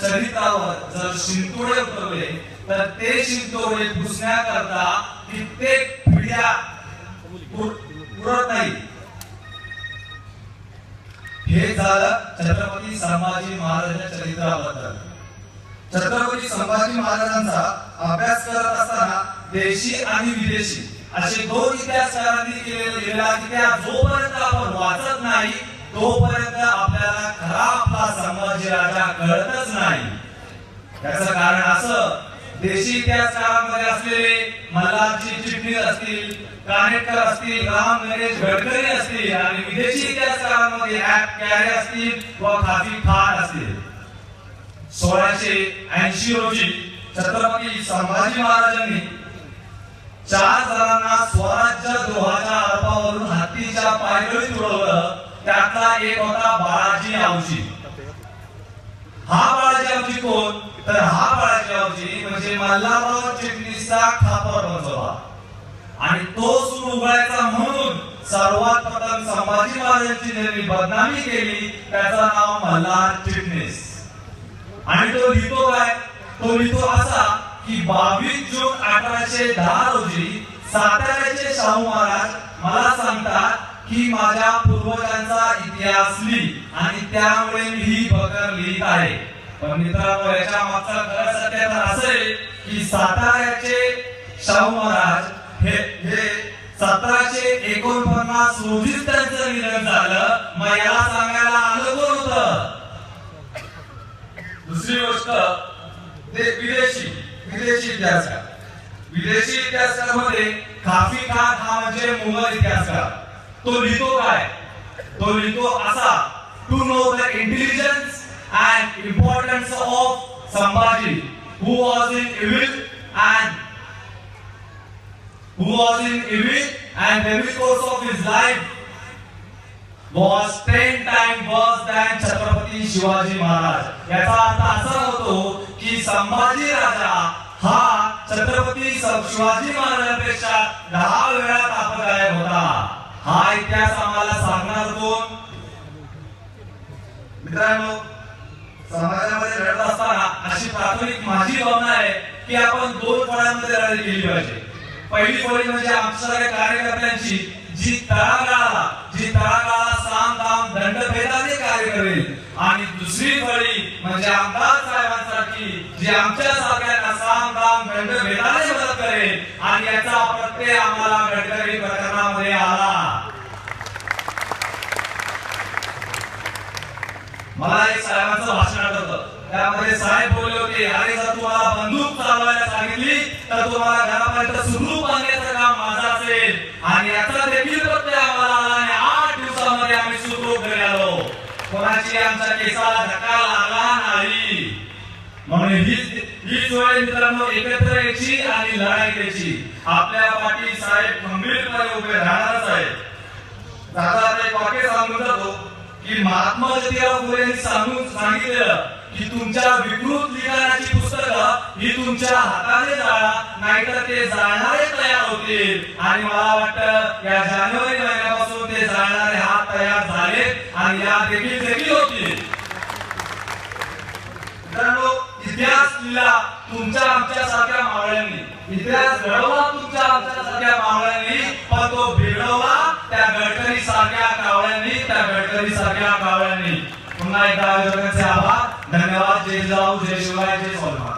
चरित्रावर जर शिंतोडे उतरले तर ते शिंतोडे पुसण्याकरता कित्येक पिढ्या पुरत नाही हे झालं छत्रपती संभाजी महाराजांच्या चरित्राबद्दल. छत्रपती संभाजी महाराजांचा अभ्यास करत असताना देशी आणि विदेशी असे दोन इतिहासकारांनी केलेला इतिहास जोपर्यंत आपण वाचत नाही तोपर्यंत आपल्याला खरा आपला संभाजी राजा कळतच नाही. त्याच कारण असं देशी इतिहासकारांमध्ये असलेले मल्हारची चिटणीस असतील कानेटकर असतील राम गणेश गडकरी असतील आणि विदेशी इतिहासकारांमध्ये ऍप कॅरे असतील व खाफी फार असतील. सोळाशे ऐंशी रोजी छत्रपती संभाजी महाराजांनी चार जणांना स्वराज्य द्रोहाच्या आरोपावरून त्यातला एक होता बाळाजी आवजी हा बाळाजी आवजी कोण? तर हा बाळाजी आवजी म्हणजे मल्हारराव चिटणीसचा खापर बनसोबा आणि तो सूर उघडायचा म्हणून सर्वात प्रथम संभाजी महाराजांची ज्यांनी बदनामी केली त्याचं नाव मल्हार चिटणीस. आणि तो लिहितो काय? तो लिहितो असा की बावीस जून अठराशे दहा रोजी साताऱ्याचे शाहू महाराज मला सांगतात की माझ्या पूर्वजांचा इतिहास लिही आणि त्यामुळे मी ही बकर लिहित आहे. पण मित्रांनो याच्या मागचा खरं सत्य तर असेल की साताऱ्याचे शाहू महाराज हे हे सतराशे एकोणपन्नास रोजीच त्यांचं निधन झालं मग याला सांगायला आलं कोण होत? दुसरी गोष्ट ते विदेशी विदेशी इतिहासकार. विदेशी इतिहासकारमध्ये काफी खान हा म्हणजे मुघल इतिहासकार. तो लिहितो काय? तो लिहितो असा to know the intelligence and importance of Sambhaji who was in evil and who was in evil and every course of his life was ten times worse than Chhatrapati Shivaji Maharaj याचा अर्थ असा होतो की संभाजी राजा हा छत्रपती शिवाजी महाराजांपेक्षा दहा वेळा तापदायक होता. हा इतिहास आम्हाला सांगणार कोण? मित्रांनो समाजामध्ये रडत असताना अशी प्राथमिक माझी भावना आहे की आपण दोन फळांमध्ये लढाई गेली पाहिजे. पहिली फळी म्हणजे आमच्या कार्यकर्त्यांची जी तळागाळाला जी तळागाळाला साम दाम दंड भेदाने कार्य करेल. आणि दुसरी फळी म्हणजे आमदार साहेबांसाठी जी आमच्या सारख्यांना साम दाम दंडभेदाने मदत करेल आणि याचा प्रत्यय आम्हाला गडकरी प्रकरणामध्ये आला मला एक साहेबांचं भाषण आठवतं. त्यामध्ये साहेब बोलले होते अरे जर तुम्हाला बंदूक चालवायला सांगितली तर तुम्हाला घरापर्यंत सुखरूप आणण्याचं काम माझं असेल. आणि याचा देखील प्रत्यय आम्हाला आला आणि आठ दिवसामध्ये आम्ही सुखरूप घरी आलो. कोणाची आमच्या केसाला धक्का लागला नाही. म्हणून हीच हीच वेळ मित्रांनो एकत्र यायची आणि लढाई द्यायची आपल्या पाठी साहेब खंबीरपणे उभे राहणारच आहेत. दादा एक वाक्य सांगून जातो. की महात्मा ज्योतिराव फुले यांनी सांगून सांगितलेलं की तुमच्या विकृत लिखाणाची पुस्तकं ही तुमच्या हाताने जाळा नाहीतर ते जाळणारे तयार होतील. आणि मला वाटतं या जानेवारी महिन्यापासून ते जाळणारे हात तयार झाले आणि या देखील देखील होतील. इतिहास लिहिला तुमच्या आमच्या सारख्या मावळ्यांनी. इतिहास घडवला तुमच्या गडकरी कावळ्यांनी पुन्हा एकदा आयोजकांचे आभार. धन्यवाद. जय जाऊ जय शिवाय जय स्वाभिमान